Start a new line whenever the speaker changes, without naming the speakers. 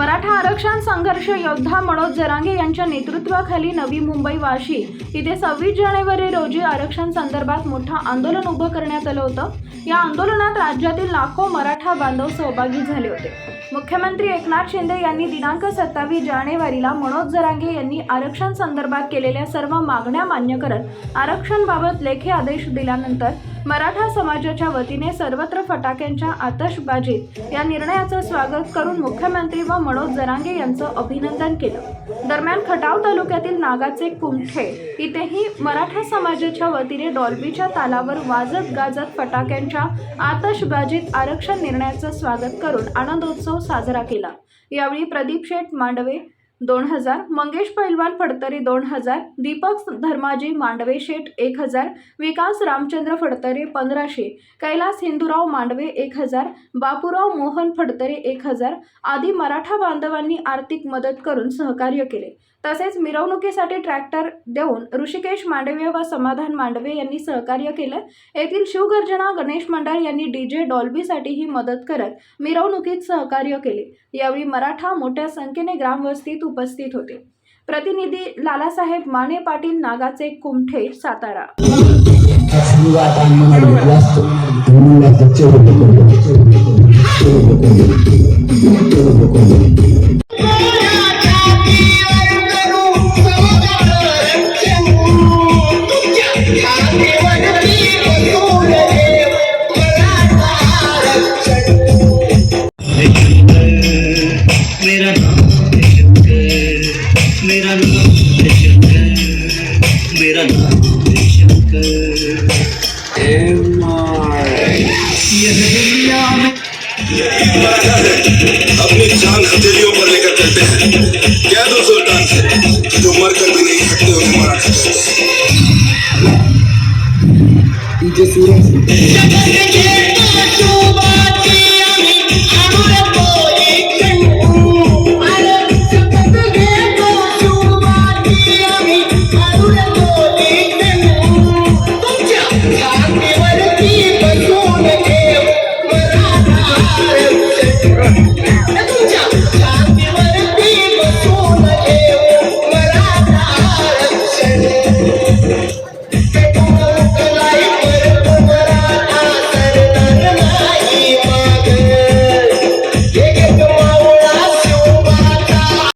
मराठा आरक्षण संघर्ष योद्धा मनोज जरांगे यांच्या नेतृत्वाखाली नवी मुंबई वाशी इथे सव्वीस जानेवारी रोजी आरक्षण संदर्भात मोठं आंदोलन उभं करण्यात आलं होतं. या आंदोलनात राज्यातील लाखो मराठा बांधव सहभागी झाले होते. मुख्यमंत्री एकनाथ शिंदे यांनी दिनांक सत्तावीस जानेवारीला मनोज जरांगे यांनी आरक्षण संदर्भात केलेल्या सर्व मागण्या मान्य करत आरक्षणबाबत लेखी आदेश दिल्यानंतर मराठा समाजाच्या वतीने सर्वत्र फटाक्यांच्या आतषबाजीत या निर्णयाचं स्वागत करून मुख्यमंत्री व मनोज जरांगे यांचं अभिनंदन केलं. दरम्यान खटाव तालुक्यातील नागाचे कुमठे इथेही मराठा समाजाच्या वतीने डॉल्बीच्या तालावर वाजत गाजत फटाक्यांच्या आतषबाजीत आरक्षण निर्णयाचं स्वागत करून आनंदोत्सव साजरा केला. यावेळी प्रदीप शेठ मांडवे दोन हजार मंगेश पैलवान फडतरे दोन हजार दीपक धर्माजी मांडवे शेठ एक हजार विकास रामचंद्र फडतरे पंधराशे कैलास हिंदूराव मांडवे एक हजार बापूराव मोहन फडतरे एक हजार आदी मराठा बांधवांनी आर्थिक मदत करून सहकार्य केले. तसेच मिरवणुकीसाठी ट्रॅक्टर देऊन ऋषिकेश मांडवे व समाधान मांडवे यांनी सहकार्य केलं. येथील शिवगर्जना गणेश मंडळ यांनी डीजे डॉल्बीसाठीही मदत करत मिरवणुकीत सहकार्य केले. यावेळी मराठा मोठ्या संख्येने ग्रामवस्तीत उपस्थित होते. प्रतिनिधी लालासाहेब माने पाटील नागाचे कुमठे सातारा.
मेरा नाम है शंकर मेरा नाम है शंकर यह दुनिया में
अपनी जान हथेलियों पर लेकर चलते हैं। कह दो सुल्तान से जो मर कर भी नहीं सकते उन्हें मारा Thank
Thank you.